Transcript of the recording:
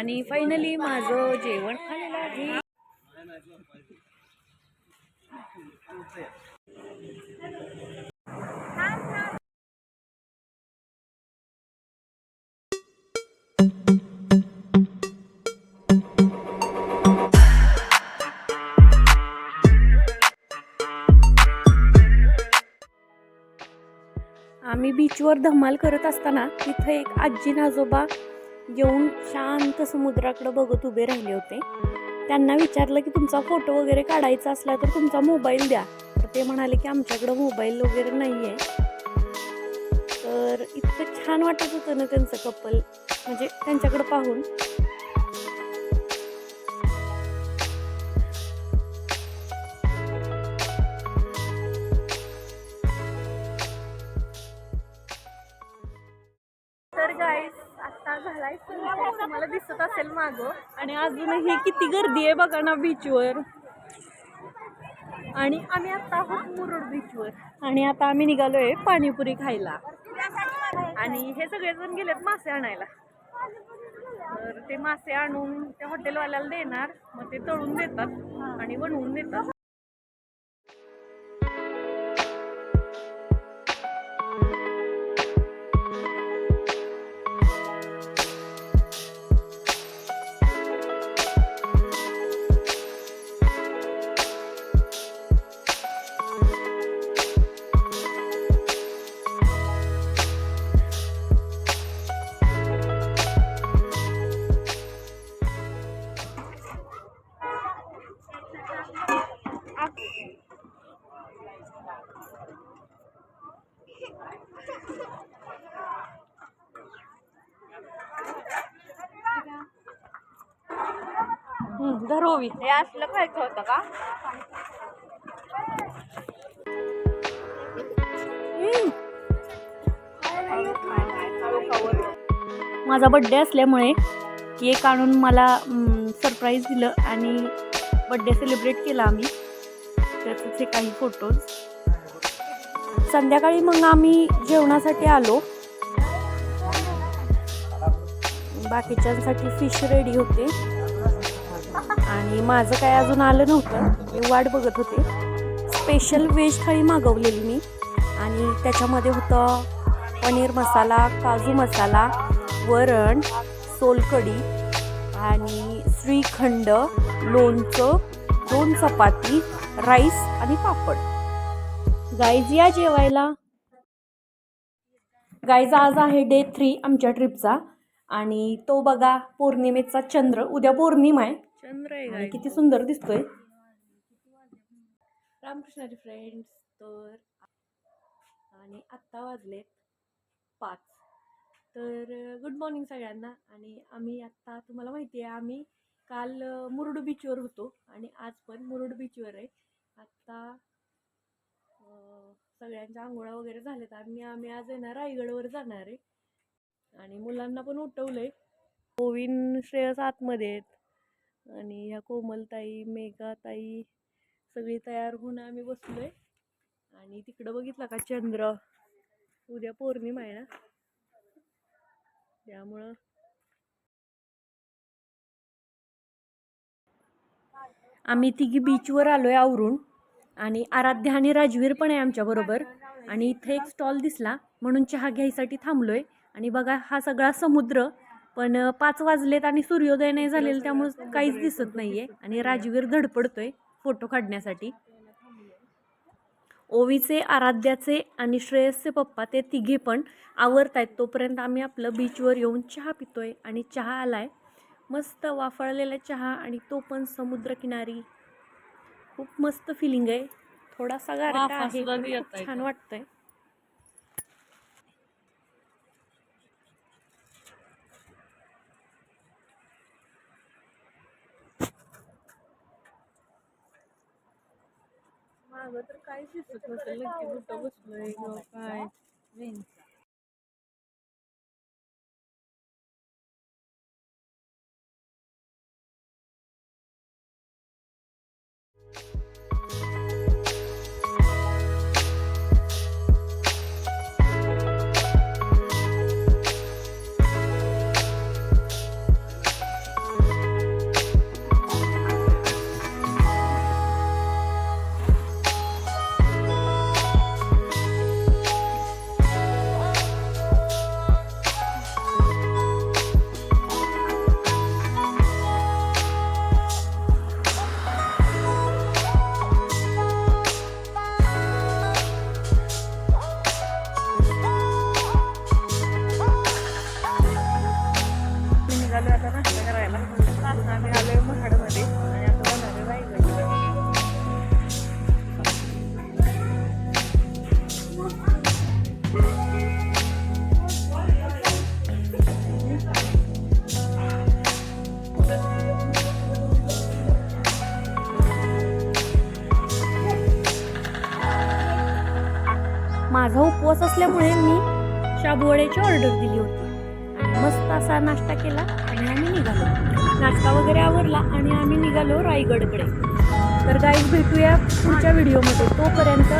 आणि फायनली माझं जेवण आलेलं आहे. आम्ही बीचवर धमाल करत असताना तिथं एक आजी आजोबा येऊन शांत समुद्राकडे बघत उभे राहिले होते. त्यांना विचारलं की तुमचा फोटो वगैरे काढायचा असला तर तुमचा मोबाईल द्या. तर ते म्हणाले की आमच्याकडं मोबाईल वगैरे नाही आहे तर इतकं छान वाटत होतं ना त्यांचं कपल म्हणजे त्यांच्याकडं पाहून. तुम्हाला दिसत असेल माग. आणि अजूनही किती गर्दी आहे बघा ना बीचवर आणि आम्ही आता आहोत मुरुड बीचवर आणि आता आम्ही निघालोय पाणीपुरी खायला. आणि हे सगळेजण गेलेत मासे आणायला. तर ते मासे आणून त्या हॉटेलवाल्याला देणार. मग ते तळून देतात आणि बनवून देतात. धरोवी हे असलं खायचं होतं का? माझा बड्डे असल्यामुळे केक आणून मला सरप्राईज दिलं आणि बड्डे सेलिब्रेट केला आम्ही. त्याचे काही फोटोज संध्याकाळी मग आम्ही जेवणासाठी आलो. बाकीच्यांसाठी फिश रेडी होते. आणि माझं काय अजून आलं नव्हतं. मी वाट बघत होते. स्पेशल व्हेज थाळी मागवलेली मी. आणि त्याच्यामध्ये होतं पनीर मसाला काजू मसाला वरण सोलकढी आणि श्रीखंड लोणचं दोन चपाती राईस आणि पापड. गाईज या जेवायला. गाईज आज आहे डे थ्री आमच्या ट्रिपचा आणि तो बघा पौर्णिमेचा चंद्र. उद्या पौर्णिमा आहे. चंद्र आहे किती सुंदर दिसतोय. रामकृष्णारी फ्रेंड्स तर आणि आत्ता वाजलेत पाच. तर गुड मॉर्निंग सगळ्यांना. आणि आम्ही आत्ता तुम्हाला माहिती आहे आम्ही काल मुरुड बीचवर होतो. आणि आज पण मुरुड बीचवर आहे. आत्ता सगळ्यांच्या आंघोळा वगैरे झाल्यात. आणि आम्ही आज आहे ना रायगडवर जाणार आहे. आणि मुलांना पण उठवलंय. गोविंद श्रेयस आतमध्ये आहेत. आणि ह्या कोमलताई मेघाताई सगळी तयार होऊन आम्ही बसलो आहे आणि तिकडं बघितलं का चंद्र? उद्या पौर्णिमा आहे ना? त्यामुळं आम्ही तिघी बीचवर आलो आहे आवरून. आणि आराध्या आणि राजवीर पण आहे आमच्याबरोबर आणि इथे एक स्टॉल दिसला म्हणून चहा घ्यायसाठी थांबलो आहे आणि बघा हा सगळा समुद्र पण पाच वाजलेत आणि सूर्योदय नाही झालेलं त्यामुळे काहीच दिसत नाहीये. आणि राजवीर धडपडतोय फोटो काढण्यासाठी. ओवीचे आराध्याचे आणि श्रेयसचे पप्पा ते तिघे पण आवरत आहेत तोपर्यंत आम्ही आपलं बीचवर येऊन चहा पितोय आणि चहा आलाय. मस्त वाफळलेला चहा आणि तो पण समुद्रकिनारी. खूप मस्त फिलिंग आहे. थोडासा गारठा आहे खूप छान वाटतंय. तर काहीच दिसत नसेल. नक्की कुठं बसलोय काय? माझा उपवास असल्यामुळे मी शाबूवड्याची ऑर्डर दिली होती. आणि मस्त असा नाश्ता केला आणि आम्ही निघालो. नाश्ता वगैरे आवरला आणि आम्ही निघालो रायगडकडे. तर गाईज भेटूया पुढच्या व्हिडिओमध्ये तोपर्यंत